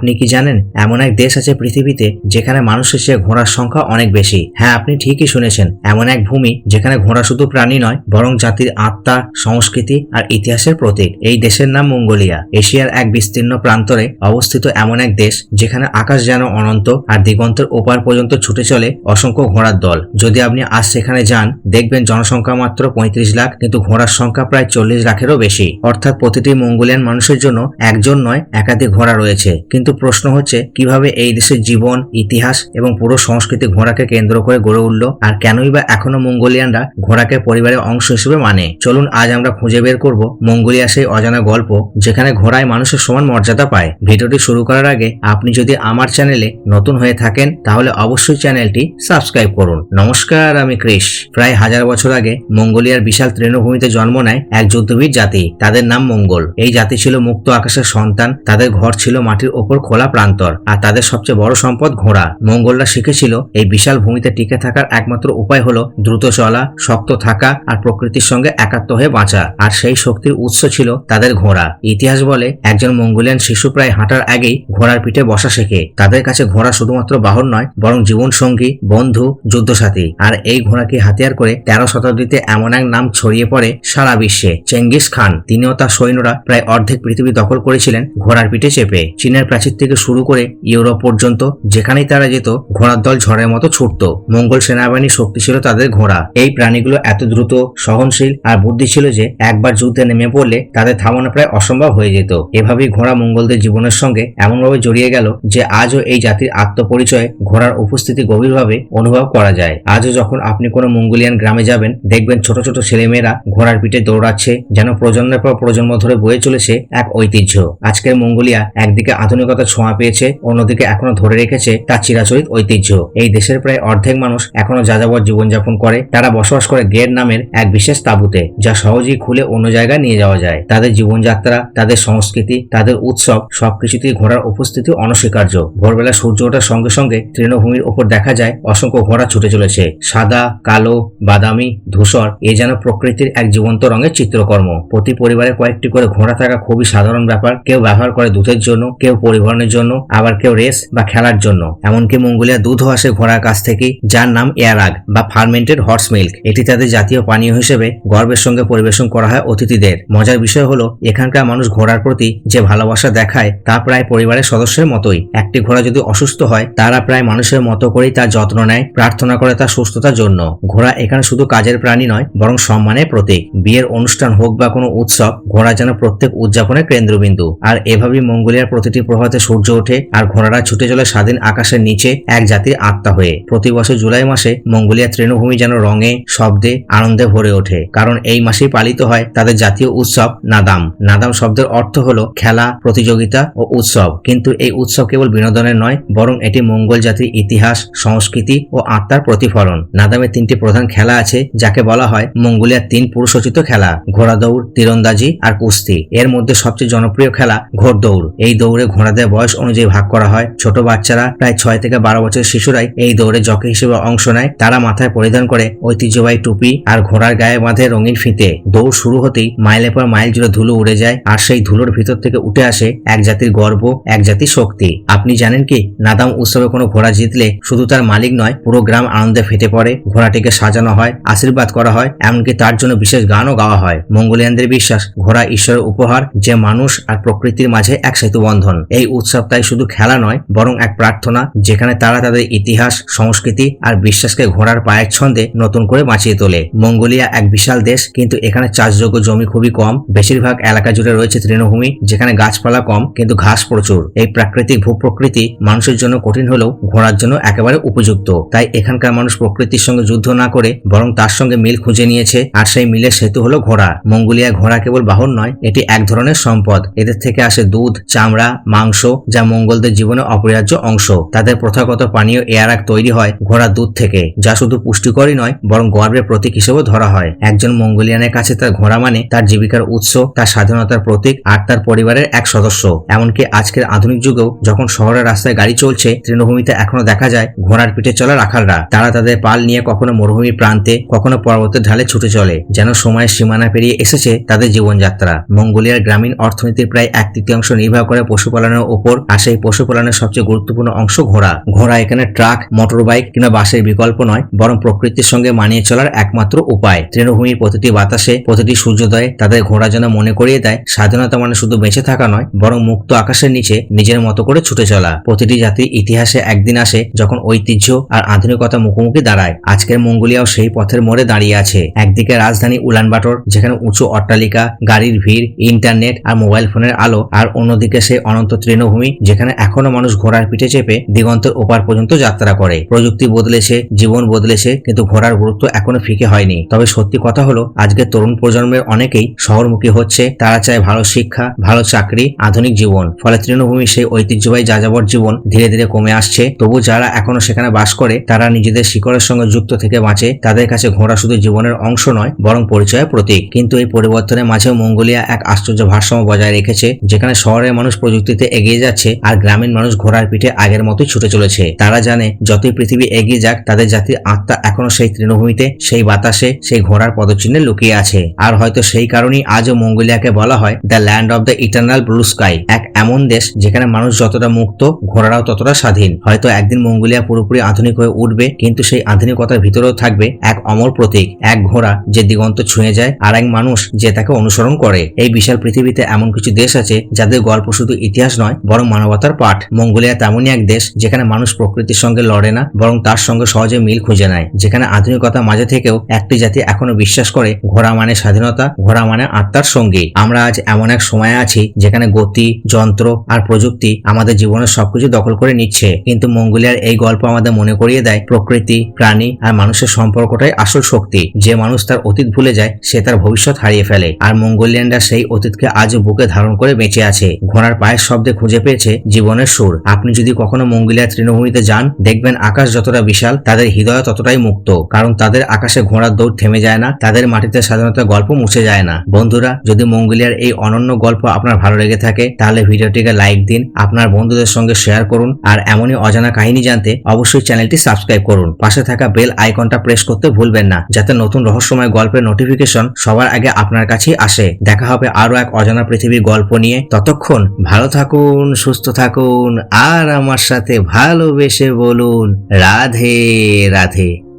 আপনি কি জানেন, এমন এক দেশ আছে পৃথিবীতে যেখানে মানুষের চেয়ে ঘোড়ার সংখ্যা অনেক বেশি। হ্যাঁ আপনি ঠিকই শুনেছেন, এমন এক ভূমি যেখানে ঘোড়া শুধু প্রাণী নয়, বরং জাতির আত্মা, সংস্কৃতি আর ইতিহাসের প্রতীক। এই দেশের নাম মঙ্গোলিয়া। এশিয়ার এক বিস্তীর্ণ প্রান্তরে অবস্থিত এমন এক দেশ যেখানে আকাশ যেন অনন্ত আর দিগন্তের ওপার পর্যন্ত ছুটে চলে অসংখ্য ঘোড়ার দল। যদি আপনি আজ সেখানে যান, দেখবেন জনসংখ্যা মাত্র পঁয়ত্রিশ লাখ, কিন্তু ঘোড়ার সংখ্যা প্রায় চল্লিশ লাখেরও বেশি। অর্থাৎ প্রতিটি মঙ্গোলিয়ান মানুষের জন্য একজন নয়, একাধিক ঘোড়া রয়েছে। কিন্তু প্রশ্ন হচ্ছে, কীভাবে এই দেশের জীবন, ইতিহাস এবং পুরো সংস্কৃতি ঘোড়াকে কেন্দ্র করে গড়ে উঠল আর কেনই বা এখনও মঙ্গোলিয়ানরা ঘোড়াকে পরিবারের অংশ হিসেবে মানে? চলুন আজ আমরা খুঁজে বের করব মঙ্গোলিয়া সেই অজানা গল্প যেখানে ঘোড়ায় মানুষের সমান মর্যাদা পায়। ভিডিওটি শুরু করার আগে আপনি যদি আমার চ্যানেলে নতুন হয়ে থাকেন, তাহলে অবশ্যই চ্যানেলটি সাবস্ক্রাইব করুন। নমস্কার, আমি ক্রিস প্রায় হাজার বছর আগে মঙ্গোলিয়ার বিশাল তৃণভূমিতে জন্ম নেয় এক যুদ্ধবীর জাতি। তাদের নাম মঙ্গল। এই জাতি ছিল মুক্ত আকাশের সন্তান। তাদের ঘর ছিল মাটির ওপর খোলা প্রান্তর, আর তাদের সবচেয়ে বড় সম্পদ ঘোড়া। মঙ্গলরা শিখেছিল এই বিশাল ভূমিতে টিকে থাকার একমাত্র উপায় হলো দ্রুত চলা, শক্ত থাকা, আর প্রকৃতির সঙ্গে একাত্ম হয়ে বাঁচা। আর সেই শক্তির উৎস ছিল তাদের ঘোড়া। ইতিহাস বলে, একজন মঙ্গোলিয়ান শিশু প্রায় হাঁটার আগেই ঘোড়ার পিঠে বসা শেখে। তাদের কাছে ঘোড়া শুধুমাত্র বাহন নয়, বরং জীবন সঙ্গী বন্ধু, যুদ্ধসাথী। আর এই ঘোড়াকে হাতিয়ার করে তেরো শতাব্দীতে এমন এক নাম ছড়িয়ে পড়ে সারা বিশ্বে, চেঙ্গিস খান। তিনিও তার সৈন্যরা প্রায় অর্ধেক পৃথিবী দখল করেছিলেন ঘোড়ার পিঠে চেপে। চীনের প্রাচীর থেকে শুরু করে ইউরোপ পর্যন্ত, যেখানেই তারা যেত, ঘোড়ার দল ঝড়ের মতো ছুটত। মঙ্গল সেনাবাহিনীর শক্তি ছিল তাদের ঘোড়া। এই প্রাণীগুলো এত দ্রুত, সহনশীল আর বুদ্ধি ছিল যে একবার যুদ্ধে নেমে পড়লে তাদের থামানো প্রায় অসম্ভব হয়ে যেত। এভাবেই ঘোড়া মঙ্গলদের জীবনের সঙ্গে এমনভাবে জড়িয়ে গেল যে আজও এই জাতির আত্মপরিচয়ে ঘোড়ার উপস্থিতি গভীরভাবে অনুভব করা যায়। আজও যখন আপনি কোনো মঙ্গোলিয়ান গ্রামে যাবেন, দেখবেন ছোট ছোট ছেলেমেয়েরা ঘোড়ার পিঠে দৌড়াচ্ছে, যেন প্রজন্মের পর প্রজন্ম ধরে বয়ে চলেছে এক ঐতিহ্য। আজকের মঙ্গোলিয়া একদিকে আধুনিকতা ছোঁয়া পেয়েছে, অন্যদিকে এখনও ধরে রেখেছে তার চিরাচরিত ঐতিহ্য। এই দেশের প্রায় অর্ধেক মানুষ এখনও যাযাবর জীবনযাপন করে। তারা বসবাস করে গের নামের এক বিশেষ তাঁবুতে, যা সহজেই খুলে অন্য জায়গায় নিয়ে যাওয়া যায়। তাদের জীবনযাত্রা, তাদের সংস্কৃতি, তাদের উৎসব সবকিছুতেই ঘোড়ার উপস্থিতি অনস্বীকার্য। ভোরবেলা সূর্য ওঠার সঙ্গে সঙ্গে তৃণভূমির ওপর দেখা যায় অসংখ্য ঘোড়া ছুটে চলেছে। সাদা, কালো, বাদামি, ধূসর, এ যেন প্রকৃতির এক জীবন্ত রঙের চিত্রকর্ম। প্রতি পরিবারে কয়েকটি করে ঘোড়া থাকা খুবই সাধারণ ব্যাপার। কেউ ব্যবহার করে দুধের জন্য, কেউ পরিবহনের জন্য, আবার কেউ রেস বা খেলার জন্য। এমনকি মঙ্গোলিয়া দুধও আসে ঘোড়ার কাছ থেকে যার নাম এয়ারাগ বা ফার্মেন্টেড হর্স মিল্ক। এটি তাদের জাতীয় পানীয় হিসেবে গর্বের সঙ্গে পরিবেশন করা হয় অতিথিদের। মজার বিষয় হলো, এখানকার মানুষ ঘোড়ার প্রতি যে ভালোবাসা দেখায়, তা প্রায় পরিবারের সদস্যের মতোই। একটি ঘোড়া যদি অসুস্থ হয়, তারা প্রায় মানুষের মতো করেই তার যত্ন নেয়, প্রার্থনা করে তার সুস্থতার জন্য। ঘোড়া এখানে শুধু কাজের প্রাণী নয়, বরং সম্মানের প্রতীক। বিয়ের অনুষ্ঠান হোক বা কোনো উৎসব, ঘোড়া যেন প্রত্যেক উদযাপনের কেন্দ্রবিন্দু। আর এভাবেই মঙ্গোলিয়ার প্রতিটি প্রভাতে সূর্য ওঠে আর ঘোড়ারা ছুটে চলে স্বাধীন আকাশের নিচে এক জাতির আত্মা হয়ে। প্রতি বছর জুলাই মাসে মঙ্গোলিয়া তৃণভূমি যেন রঙে, শব্দে, আনন্দে ভরে ওঠে। কারণ এই মাসেই পালিত হয় তাদের জাতীয় উৎসব নাদাম। নাদাম শব্দের অর্থ হলো খেলা, প্রতিযোগিতা ও উৎসব। কিন্তু এই উৎসব কেবল বিনোদনের নয়, বরং এটি মঙ্গল জাতির ইতিহাস, সংস্কৃতি ও আত্মার প্রতিফলন। নাদামের তিনটি প্রধান খেলা আছে, যাকে বলা হয় মঙ্গোলিয়ার তিন পুরুষোচিত খেলা ঘোড়া দৌড় তীরন্দাজি আর কুস্তি। এর মধ্যে সবচেয়ে জনপ্রিয় খেলা ঘোড় দৌড় এই দৌড়ে ঘোড়াদের বয়স অনুযায়ী ভাগ করা হয়। ছোট বাচ্চারা প্রায় ছয় থেকে বারো বছরের শিশুরাই এই দৌড়ে জকে হিসেবে অংশ নেয়। তারা মাথায় পরিধান করে ঐতিহ্যবাহী টুপি আর ঘোড়ার গায়ে বাঁধে রঙিন ফিতে। দৌড় শুরু হতেই মাইলের পর মাইল জুড়ে ধুলো উড়ে যায় আর সেই ধুলোর ভিতর থেকে উঠে আসে এক জাতির গর্ব, এক জাতির শক্তি। আপনি জানেন কি, নাদাম উৎসবে কোনো ঘোড়া জিতলে শুধু তার মালিক নয়, পুরো গ্রাম আনন্দে ফেটে পড়ে। ঘোড়াটিকে সাজানো হয়, আশীর্বাদ করা হয়, এমনকি তার জন্য বিশেষ গানও গাওয়া হয়। মঙ্গোলিয়ানদের বিশ্বাস, ঘোড়া ঈশ্বরের উপহার, যে মানুষ আর প্রকৃতির মাঝে এক সেতু বন্ধন এই উৎসব তাই শুধু খেলা নয়, বরং এক প্রার্থনা, যেখানে তারা তাদের ইতিহাস, সংস্কৃতি আর বিশ্বাসকে ঘোড়ার পায়ের ছন্দে নতুন করে বাঁচিয়ে তোলে। মঙ্গোলিয়া এক বিশাল দেশ, কিন্তু এখানে চাষযোগ্য জমি খুবই কম। বেশিরভাগ এলাকা জুড়ে রয়েছে তৃণভূমি, যেখানে গাছপালা কম, কিন্তু ঘাস প্রচুর। এই প্রাকৃতিক ভূপ্রকৃতি মানুষের জন্য কঠিন হলেও ঘোড়ার জন্য একেবারে উপযুক্ত। তাই এখানকার মানুষ প্রকৃতির সঙ্গে যুদ্ধ না করে, বরং তার সঙ্গে মিল খুঁজে নিয়েছে, আর সেই মিলের সেতু হলো ঘোড়া। মঙ্গোলিয়া ঘোড়া কেবল বাহন নয়, এটি এক ধরনের সম্পদ। এদের থেকে আসে দুধ, চামড়া, মাংস যা মঙ্গলদের জীবনে অপরিহার্য অংশ। তাদের প্রথাগত পানীয় এয়ারাক তৈরি হয় ঘোড়ার দুধ থেকে, যা শুধু পুষ্টিকরই নয়, বরং গর্বের প্রতীক হিসেবে ধরা হয়। একজন মঙ্গোলিয়ানের কাছে তার ঘোড়া মানে তার জীবিকার উৎস, তার স্বাধীনতার প্রতীক আর তার পরিবারের এক সদস্য। এমনকি আজকের আধুনিক যুগেও যখন শহরের রাস্তায় গাড়ি চলছে, তৃণভূমিতে এখনও দেখা যায় ঘোড়ার পিঠে চলা রাখালরা। তারা তাদের পাল নিয়ে কখনো মরুভূমির প্রান্তে, কখনো পর্বতের ঢালে ছুটে চলে। যেন সময়ের সীমানা পেরিয়ে এসেছে তাদের জীবনযাত্রা। মঙ্গোলিয়ার গ্রামীণ অর্থনীতির প্রায় এক তৃতীয়াংশ নির্ভর করে পশুপালনের উপর আর সেই পশুপালনের সবচেয়ে গুরুত্বপূর্ণ অংশ ঘোড়া। ঘোড়া এখানে ট্রাক মোটর বাইক কিংবা বাসের বিকল্প নয়, বরং প্রকৃতির সঙ্গে মানিয়ে চলার একমাত্র উপায়। তৃণভূমির প্রতিটি বাতাসে, প্রতিটি সূর্যোদয়ে তাদের ঘোড়া যেন মনে করিয়ে দেয়, স্বাধীনতা মানে শুধু বেঁচে থাকা নয়, বরং মুক্ত আকাশের নিচে নিজের মতো করে ছুটে চলা। প্রতিটি জাতির ইতিহাসে একদিন আসে যখন ঐতিহ্য আর আধুনিকতা মুখোমুখি দাঁড়ায়। আজকের মঙ্গোলিয়াও সেই পথের মোড়ে দাঁড়িয়ে আছে। একদিকে রাজধানী উলানবাটর, যেখানে উঁচু অট্টালিকা, গাড়ির ভিড়, ইন্টারনেট আর মোবাইল ফোনের আলো, আর অন্যদিকে সেই অনন্ত তৃণভূমি যেখানে এখনও মানুষ ঘোড়ার পিঠে চেপে দিগন্তের ওপার পর্যন্ত যাত্রা করে। প্রযুক্তি বদলেছে, জীবন বদলেছে, কিন্তু ঘোড়ার গুরুত্ব এখনও ফিকে হয়নি। তবে সত্যি কথা হলো, আজকের তরুণ প্রজন্মের অনেকেই শহরমুখী হচ্ছে। তারা চায় ভালো শিক্ষা, ভালো চাকরি, আধুনিক জীবন। ফলে তৃণভূমির সেই ঐতিহ্যবাহী যাযাবর জীবন ধীরে ধীরে কমে আসছে। তবু যারা এখনও সেখানে বাস করে, তারা নিজেদের শিকড়ের সঙ্গে যুক্ত থেকে বাঁচে। তাদের কাছে ঘোড়া শুধু জীবনের অংশ নয়, বরং পরিচয়ের প্রতীক। কিন্তু এই পরিবর্তনের মাঝেও মঙ্গোলিয়া এক আশ্চর্য ভারসাম্য বজায় রেখেছে, যেখানে শহরের মানুষ প্রযুক্তিতে এগিয়ে যাচ্ছে আর গ্রামীণ মানুষ ঘোড়ার পিঠে আগের মতোই ছুটে চলেছে। তারা জানে, যতই পৃথিবী এগিয়ে যাক, তাদের জাতির আত্মা এখনও সেই তৃণভূমিতে, সেই বাতাসে, সেই ঘোড়ার পদচিহ্নে লুকিয়ে আছে। আর হয়তো সেই কারণেই আজও মঙ্গোলিয়াকে বলা হয় the land of the eternal blue sky এক এমন দেশ যেখানে মানুষ যতটা মুক্ত, ঘোড়ারাও ততটা স্বাধীন। হয়তো একদিন মঙ্গোলিয়া পুরোপুরি আধুনিক হয়ে উঠবে, কিন্তু সেই আধুনিকতার ভিতরেও থাকবে এক অমর প্রতীক, এক ঘোড়া যে দিগন্ত ছুঁয়ে যায় আর এক মানুষ যে তাকে অনুসরণ করে। এই বিশাল পৃথিবীতে এমন কিছু দেশ আছে যাদের গল্প শুধু ইতিহাস নয় বরং মানবতার পাঠ। মঙ্গোলিয়া তেমনই এক দেশ যেখানে মানুষ প্রকৃতির সঙ্গে লড়ে না, বরং তার সঙ্গে সহজে মিল খুঁজে নেয়, যেখানে আধুনিকতা মাঝে থেকেও একটি জাতি এখনও বিশ্বাস করে, ঘোড়া মানে স্বাধীনতা, ঘোড়া মানে আত্মার সঙ্গী। আমরা আজ এমন এক সময়ে আছি যেখানে গতি, যন্ত্র আর প্রযুক্তি আমাদের জীবনের সবকিছু দখল করে নিচ্ছে। কিন্তু মঙ্গোলিয়ার এই গল্প আমাদের মনে করিয়ে দেয়, প্রকৃতি, প্রাণী আর মানুষের সম্পর্কটাই আসল শক্তি। যে মানুষ তার অতীত ভুলে যায়, সে তার ভবিষ্যৎ হারিয়ে ফেলে। আর মঙ্গোলিয়ানরা সেই অতীতকে আজও বুকে ধারণ করে বেঁচে আছে। ঘোড়ার পায়ের শব্দে খুঁজে পেয়েছে জীবনের সুর। আপনি যদি কখনো মঙ্গোলিয়ার তৃণভূমিতে যান, দেখবেন আকাশ যতটা বিশাল, তাদের হৃদয় ততটাই মুক্ত। কারণ তাদের আকাশে ঘোড়ার দৌড় থেমে যায় না, তাদের মাটিতে সাধারণত গল্প মুছে যায় না। বন্ধুরা, যদি মঙ্গোলিয়ার এই অনন্য গল্প আপনার ভালো লেগে থাকে, তাহলে ভিডিওটিকে লাইক দিন, আপনার বন্ধুদের সঙ্গে শেয়ার করুন, আর এমনই অজানা কাহিনী জানতে অবশ্যই চ্যানেলটি সাবস্ক্রাইব করুন। পাশে থাকা বেল আইকনটা প্রেস করতে ভুলবেন না, যাতে নতুন রহস্যময় গল্পের নোটিফিকেশন সবার আগে আপনার কাছেই আসে। দেখা হবে আরও এক অজানা পৃথিবীর গল্প নিয়ে। ততক্ষণ ভালো থাকুন সুস্থ থাকুন আর আমার সাথে ভালোবেসে বলুন রাধে রাধে।